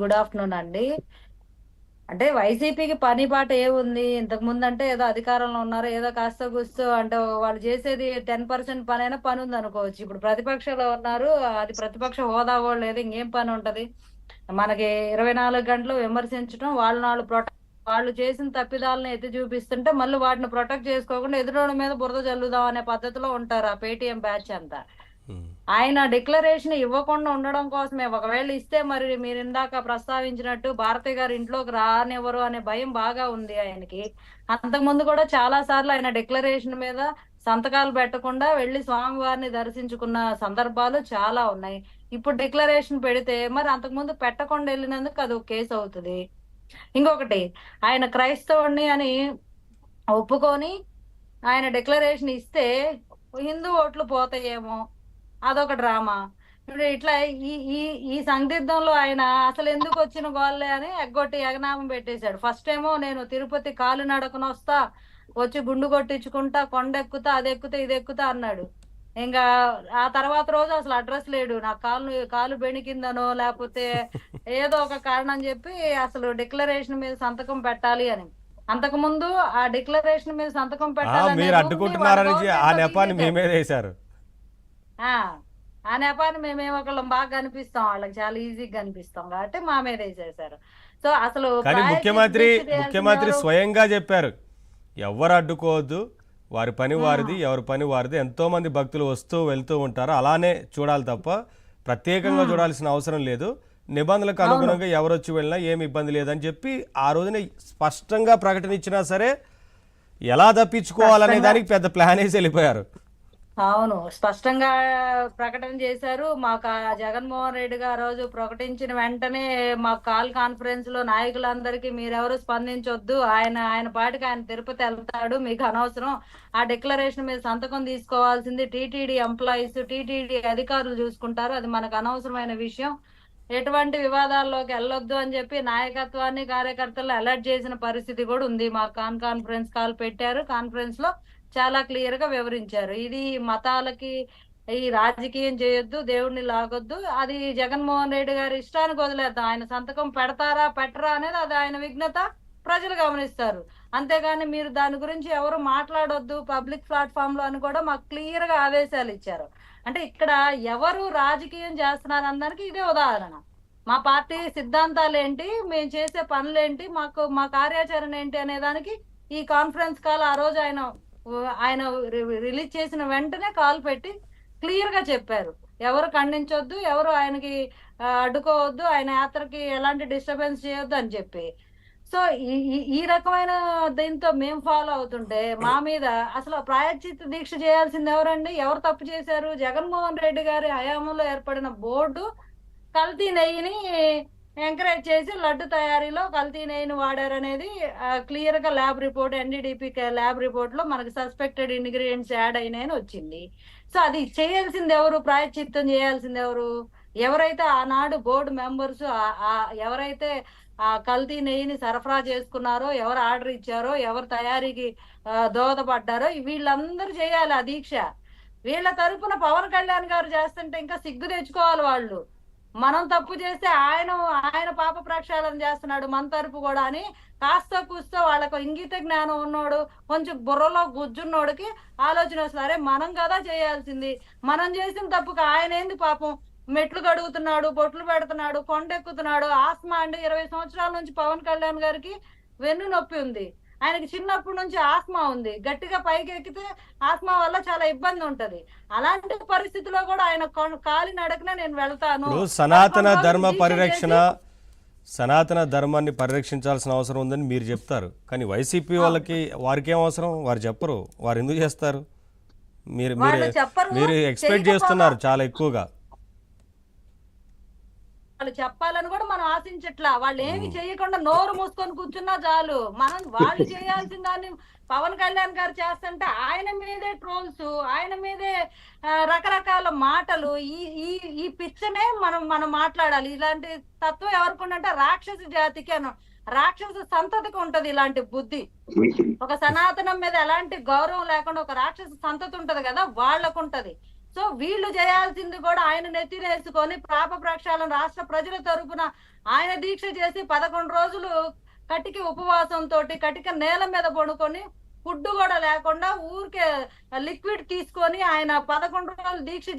Good afternoon అండి. అంటే వైసీపీకి పని పాట ఏముంది? ఇంతకు ముందు అంటే ఏదో అధికారంలో ఉన్నారు? ఏదో కాస్త కూస్తూ అంటే వాళ్ళు చేసేది టెన్ పర్సెంట్ పని అయినా పని ఉంది అనుకోవచ్చు. ఇప్పుడు ప్రతిపక్షంలో ఉన్నారు. అది ప్రతిపక్ష హోదా కూడా లేదు. ఇంకేం పని ఉంటది? మనకి ఇరవై నాలుగు గంటలు విమర్శించడం వాళ్ళు వాళ్ళు ప్రొటెక్ట్ వాళ్ళు చేసిన తప్పిదాలను ఎత్తి చూపిస్తుంటే మళ్ళీ వాటిని ప్రొటెక్ట్ చేసుకోకుండా ఎదురోడ మీద బురద చల్లుదాం అనే పద్ధతిలో ఉంటారు ఆ పేటిఎం బ్యాచ్ అంతా. ఆయన డిక్లరేషన్ ఇవ్వకుండా ఉండడం కోసమే. ఒకవేళ ఇస్తే మరి మీరు ఇందాక ప్రస్తావించినట్టు భారతి గారు ఇంట్లోకి రానివ్వరు అనే భయం బాగా ఉంది ఆయనకి. అంతకుముందు కూడా చాలా సార్లు ఆయన డిక్లరేషన్ మీద సంతకాలు పెట్టకుండా వెళ్ళి స్వామివారిని దర్శించుకున్న సందర్భాలు చాలా ఉన్నాయి. ఇప్పుడు డిక్లరేషన్ పెడితే మరి అంతకుముందు పెట్టకుండా వెళ్ళినందుకు అది ఒక కేసు అవుతుంది. ఇంకొకటి ఆయన క్రైస్తవుణ్ణి అని ఒప్పుకొని ఆయన డిక్లరేషన్ ఇస్తే హిందూ ఓట్లు పోతాయేమో. అదొక డ్రామా. ఇప్పుడు ఇట్లా ఈ ఈ ఈ సందిగ్ధంలో ఆయన అసలు ఎందుకు వచ్చిన గోల్లే అని ఎగ్గొట్టి ఎగనామం పెట్టేశాడు. ఫస్ట్ ఏమో నేను తిరుపతి కాలు నడకన వస్తా వచ్చి గుండు కొట్టించుకుంటా కొండ ఎక్కుతా అది ఎక్కుతా ఇది ఎక్కుతా అన్నాడు. ఇంకా ఆ తర్వాత రోజు అసలు అడ్రస్ లేడు. నా కాలు కాలు బెణికిందనో లేకపోతే ఏదో ఒక కారణం చెప్పి అసలు డిక్లరేషన్ మీద సంతకం పెట్టాలి అని. అంతకు ముందు ఆ డిక్లరేషన్ మీద సంతకం పెట్టాలి మీరు అడ్డుకుంటున్నారని ఆ నెపాన్ని మీ మీద వేశారు. ఆ నెపాన్ని మేమేం ఒకళ్ళం బాగా కనిపిస్తాం వాళ్ళకి చాలా ఈజీగా కనిపిస్తాం కాబట్టి మా మీద వేసేసారు. సో అసలు కానీ ముఖ్యమంత్రి ముఖ్యమంత్రి? స్వయంగా చెప్పారు ఎవరు అడ్డుకోవద్దు వారి పని వారిది ఎవరి పని వారిది ఎంతో మంది భక్తులు వస్తూ వెళ్తూ ఉంటారు అలానే చూడాలి తప్ప ప్రత్యేకంగా చూడాల్సిన అవసరం లేదు. నిబంధనలకు అనుగుణంగా ఎవరు వచ్చి వెళ్ళినా ఏమి ఇబ్బంది లేదని చెప్పి ఆ రోజున స్పష్టంగా ప్రకటన ఇచ్చినా సరే ఎలా తప్పించుకోవాలనే దానికి పెద్ద ప్లాన్ వేసి వెళ్ళిపోయారు. అవును. స్పష్టంగా ప్రకటన చేశారు. మాకు ఆ జగన్మోహన్ రెడ్డి గారు రోజు ప్రకటించిన వెంటనే మా కాల్ కాన్ఫరెన్స్లో నాయకులందరికీ మీరెవరు స్పందించొద్దు. ఆయన ఆయన పాటికి ఆయన తిరుపతి వెళ్తాడు. మీకు అనవసరం. ఆ డిక్లరేషన్ మీద సంతకం తీసుకోవాల్సింది టీటీడీ ఎంప్లాయీస్ టీటీడీ అధికారులు చూసుకుంటారు. అది మనకు అనవసరమైన విషయం. ఎటువంటి వివాదాల్లోకి వెళ్ళొద్దు అని చెప్పి నాయకత్వాన్ని కార్యకర్తలను అలర్ట్ చేసిన పరిస్థితి కూడా ఉంది. మా కాన్ కాన్ఫరెన్స్ కాల్ పెట్టారు. కాన్ఫరెన్స్లో చాలా క్లియర్గా వివరించారు. ఇది మతాలకి ఈ రాజకీయం చేయొద్దు దేవుడిని లాగొద్దు. అది జగన్మోహన్ రెడ్డి గారి ఇష్టానికి వదిలేద్దాం. ఆయన సంతకం పెడతారా పెట్టరా అనేది అది ఆయన విఘ్నత ప్రజలు గమనిస్తారు. అంతేగాని మీరు దాని గురించి ఎవరు మాట్లాడొద్దు పబ్లిక్ ప్లాట్ఫామ్లో అని కూడా మాకు క్లియర్గా ఆదేశాలు ఇచ్చారు. అంటే ఇక్కడ ఎవరు రాజకీయం చేస్తున్నారు అందరికి ఇదే ఉదాహరణ. మా పార్టీ సిద్ధాంతాలు ఏంటి మేము చేసే పనులు ఏంటి మాకు మా కార్యాచరణ ఏంటి అనే దానికి ఈ కాన్ఫరెన్స్ కాల్ ఆ రోజు ఆయన ఆయన రి- రిలీజ్ చేసిన వెంటనే కాల్ పెట్టి క్లియర్గా చెప్పారు. ఎవరు ఖండించొద్దు ఎవరు ఆయనకి అడ్డుకోవద్దు ఆయన యాత్రకి ఎలాంటి డిస్టర్బెన్స్ చేయొద్దు అని చెప్పి. సో ఈ ఈ- రకమైన దీంతో మేము ఫాలో అవుతుంటే మా మీద అసలు ప్రాయశ్చిత్త దీక్ష చేయాల్సింది ఎవరండి? ఎవరు తప్పు చేశారు? జగన్మోహన్ రెడ్డి గారి హయాంలో ఏర్పడిన బోర్డు కల్తీ నెయ్యిని ఎంకరేజ్ చేసి లడ్డు తయారీలో కల్తీ నెయ్యిని వాడారనేది క్లియర్గా ల్యాబ్ రిపోర్ట్ ఎన్డీడీపీ ల్యాబ్ రిపోర్ట్లో మనకి సస్పెక్టెడ్ ఇంగ్రీడియంట్స్ యాడ్ అయినాయని వచ్చింది. సో అది చేయాల్సింది ఎవరు? ప్రాయశ్చిత్తం చేయాల్సింది ఎవరు? ఎవరైతే ఆనాడు బోర్డు మెంబర్స్ ఎవరైతే ఆ కల్తీ నెయ్యిని సరఫరా చేసుకున్నారో ఎవరు ఆర్డర్ ఇచ్చారో ఎవరు తయారీకి దోహదపడ్డారో వీళ్ళందరూ చేయాలి ఆ దీక్ష. వీళ్ళ తరపున పవన్ కళ్యాణ్ గారు చేస్తుంటే ఇంకా సిగ్గు తెచ్చుకోవాలి వాళ్ళు. మనం తప్పు చేస్తే ఆయన ఆయన పాప ప్రక్షాళన చేస్తున్నాడు మన తరపు కూడా అని కాస్త కూస్తో వాళ్ళకు ఇంగిత జ్ఞానం ఉన్నోడు కొంచెం బుర్రలో గుజ్జున్నోడికి ఆలోచన వస్తుంది. అరే మనం కదా చేయాల్సింది. మనం చేసిన తప్పుకు ఆయన ఏంది పాపం? మెట్లు కడుగుతున్నాడు బొట్లు పెడుతున్నాడు కొండెక్కుతున్నాడు. ఆస్మా అండి. ఇరవై సంవత్సరాల నుంచి పవన్ కళ్యాణ్ గారికి వెన్ను నొప్పి ఉంది. ఆయనకి చిన్నప్పటి నుంచి ఆస్మా ఉంది. గట్టిగా పైకి ఎక్కితే ఆస్మా వల్ల చాలా ఇబ్బంది ఉంటది. అలాంటి పరిస్థితిలో కూడా ఆయన కాలి నడకన నేను వెళ్తాను. సనాతన ధర్మ పరిరక్షణ సనాతన ధర్మాన్ని పరిరక్షించాల్సిన అవసరం ఉందని మీరు చెప్తారు. కానీ వైసీపీ వాళ్ళకి వారికి ఏం అవసరం? వారు చెప్పరు. వారు ఎందుకు చేస్తారు? మీరు మీరు వాళ్ళు చెప్పరు, మీరు ఎక్స్పెక్ట్ చేస్తున్నారు చాలా ఎక్కువగా. వాళ్ళు చెప్పాలని కూడా మనం ఆశించట్లా. వాళ్ళు ఏమి చేయకుండా నోరు మూసుకొని కూర్చున్నా చాలు. మనం వాళ్ళు చేయాల్సిన దాన్ని పవన్ కళ్యాణ్ గారు చేస్తుంటే ఆయన మీదే ట్రోల్స్ ఆయన మీదే రకరకాల మాటలు ఈ ఈ ఈ పిచ్చనే మనం మనం మాట్లాడాలి. ఇలాంటి తత్వం ఎవరికి రాక్షస జాతికి అను రాక్షస సంతతికి ఉంటది ఇలాంటి బుద్ధి. ఒక సనాతనం మీద ఎలాంటి గౌరవం లేకుండా ఒక రాక్షస సంతతి ఉంటది కదా వాళ్ళకు ఉంటది సో వీళ్ళు చేయాల్సింది కూడా ఆయన నెత్తినేసుకొని పాప ప్రక్షాళన రాష్ట్ర ప్రజల తరపున ఆయన దీక్ష చేసి పదకొండు రోజులు కటిక ఉపవాసంతో కటిక నేల మీద పడుకొని ఫుడ్ కూడా లేకుండా ఊరికే లిక్విడ్ తీసుకొని ఆయన పదకొండు రోజులు దీక్ష